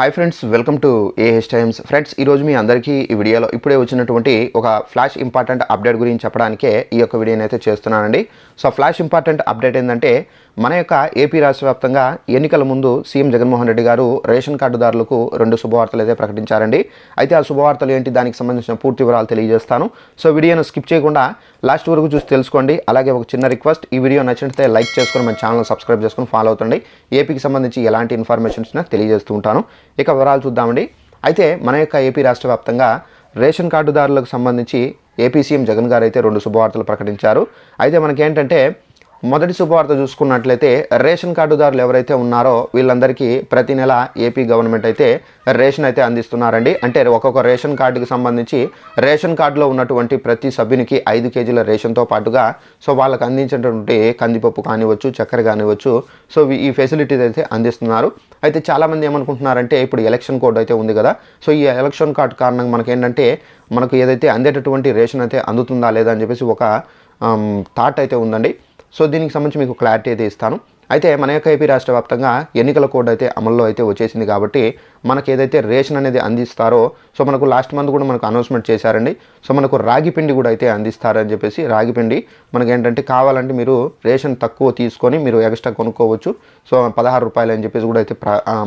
Hi friends welcome to A H times friends ఈరోజు మీ అందరికీ ఈ వీడియోలో ఇప్పుడే వచ్చినటువంటి ఒక ఫ్లాష్ ఇంపార్టెంట్ అప్డేట్ గురించి చెప్పడానికే ఈ యొక్క వీడియోని అయితే చేస్తున్నానండి. సో ఫ్లాష్ ఇంపార్టెంట్ అప్డేట్ ఏంటంటే మన యొక్క ఏపీ రాష్ట్ర వ్యాప్తంగా ఎన్నికల ముందు సీఎం జగన్మోహన్ రెడ్డి గారు రేషన్ కార్డుదారులకు రెండు శుభవార్తలు అయితే ప్రకటించారండి. అయితే ఆ శుభవార్తలు ఏంటి? దానికి సంబంధించిన పూర్తి వివరాలు తెలియజేస్తాను. సో వీడియోను స్కిప్ చేయకుండా లాస్ట్ వరకు చూసి తెలుసుకోండి. అలాగే ఒక చిన్న రిక్వెస్ట్ ఈ వీడియో నచ్చినట్లయితే లైక్ చేసుకుని మన ఛానల్ సబ్స్క్రైబ్ చేసుకుని ఫాలో అవుతుంది ఏపీకి సంబంధించి ఎలాంటి ఇన్ఫర్మేషన్స్ తెలియజేస్తూ ఉంటాను. ఇక వివరాలు చూద్దామండి. అయితే మన యొక్క ఏపీ రాష్ట్ర వ్యాప్తంగా రేషన్ కార్డుదారులకు సంబంధించి ఏపీ సీఎం జగన్ గారు అయితే రెండు శుభవార్తలు ప్రకటించారు. అయితే మనకేంటంటే మొదటి శుభవార్త చూసుకున్నట్లయితే రేషన్ కార్డుదారులు ఎవరైతే ఉన్నారో వీళ్ళందరికీ ప్రతి నెల ఏపీ గవర్నమెంట్ అయితే రేషన్ అయితే అందిస్తున్నారండి. అంటే ఒక్కొక్క రేషన్ కార్డుకి సంబంధించి రేషన్ కార్డులో ఉన్నటువంటి ప్రతి సభ్యునికి ఐదు కేజీల రేషన్తో పాటుగా సో వాళ్ళకి అందించినటువంటి కందిపప్పు కానివచ్చు చక్కెర కానివచ్చు సో ఈ ఫెసిలిటీస్ అయితే అందిస్తున్నారు. అయితే చాలామంది ఏమనుకుంటున్నారంటే ఇప్పుడు ఎలక్షన్ కోడ్ అయితే ఉంది కదా సో ఈ ఎలక్షన్ కార్డ్ కారణంగా మనకేంటంటే మనకు ఏదైతే అందేటటువంటి రేషన్ అయితే అందుతుందా లేదా అని చెప్పేసి ఒక థాట్ అయితే ఉందండి. సో దీనికి సంబంధించి మీకు క్లారిటీ అయితే ఇస్తాను. అయితే మన యొక్క ఏపీ రాష్ట్ర వ్యాప్తంగా ఎన్నికల కోడ్ అయితే అమల్లో అయితే వచ్చేసింది కాబట్టి మనకి ఏదైతే రేషన్ అనేది అందిస్తారో సో మనకు లాస్ట్ మంత్ కూడా మనకు అనౌన్స్మెంట్ చేశారండి. సో మనకు రాగి పిండి కూడా అయితే అందిస్తారని చెప్పేసి రాగి పిండి మనకి ఏంటంటే కావాలంటే మీరు రేషన్ తక్కువ తీసుకొని మీరు ఎక్స్ట్రా కొనుక్కోవచ్చు. సో పదహారు రూపాయలు అని చెప్పేసి కూడా అయితే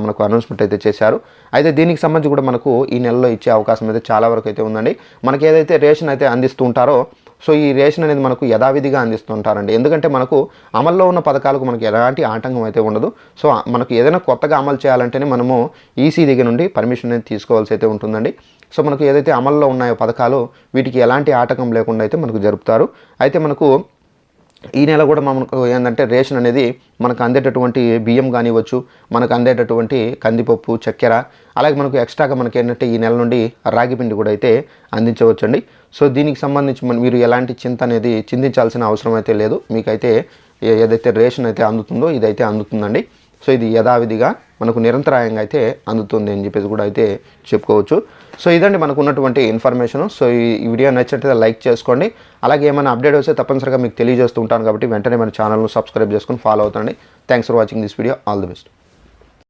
మనకు అనౌన్స్మెంట్ అయితే చేశారు. అయితే దీనికి సంబంధించి కూడా మనకు ఈ నెలలో ఇచ్చే అవకాశం అయితే చాలా వరకు అయితే ఉందండి. మనకి ఏదైతే రేషన్ అయితే అందిస్తూ ఉంటారో సో ఈ రేషన్ అనేది మనకు యథావిధిగా అందిస్తుంటారండి. ఎందుకంటే మనకు అమల్లో ఉన్న పథకాలకు మనకు ఎలాంటి ఆటంకం అయితే ఉండదు. సో మనకు ఏదైనా కొత్తగా అమలు చేయాలంటేనే మనము ఈసీ దగ్గర నుండి పర్మిషన్ అనేది తీసుకోవాల్సి అయితే ఉంటుందండి. సో మనకు ఏదైతే అమల్లో ఉన్నాయో పథకాలు వీటికి ఎలాంటి ఆటంకం లేకుండా అయితే మనకు జరుపుతారు. అయితే మనకు ఈ నెల కూడా మనకు ఏంటంటే రేషన్ అనేది మనకు అందేటటువంటి బియ్యం కానివ్వచ్చు మనకు అందేటటువంటి కందిపప్పు చక్కెర అలాగే మనకు ఎక్స్ట్రాగా మనకి ఏంటంటే ఈ నెల నుండి రాగి పిండి కూడా అయితే అందించవచ్చండి. సో దీనికి సంబంధించి మీరు ఎలాంటి చింత అనేది చింతించాల్సిన అవసరం అయితే లేదు. మీకైతే ఏదైతే రేషన్ అయితే అందుతుందో ఇదైతే అందుతుందండి. సో ఇది యథావిధిగా మనకు నిరంతరాయంగా అయితే అందుతుంది అని చెప్పేసి కూడా అయితే చెప్పుకోవచ్చు. సో ఇదండి మనకు ఉన్నటువంటి ఇన్ఫర్మేషన్. సో ఈ వీడియో నచ్చినట్లయితే లైక్ చేసుకోండి. అలాగే ఏమైనా అప్డేట్ వస్తే తప్పనిసరిగా మీకు తెలియజేస్తూ ఉంటాను కాబట్టి వెంటనే మన ఛానల్ను సబ్స్క్రైబ్ చేసుకొని follow అవుతండి thanks for watching this video all the best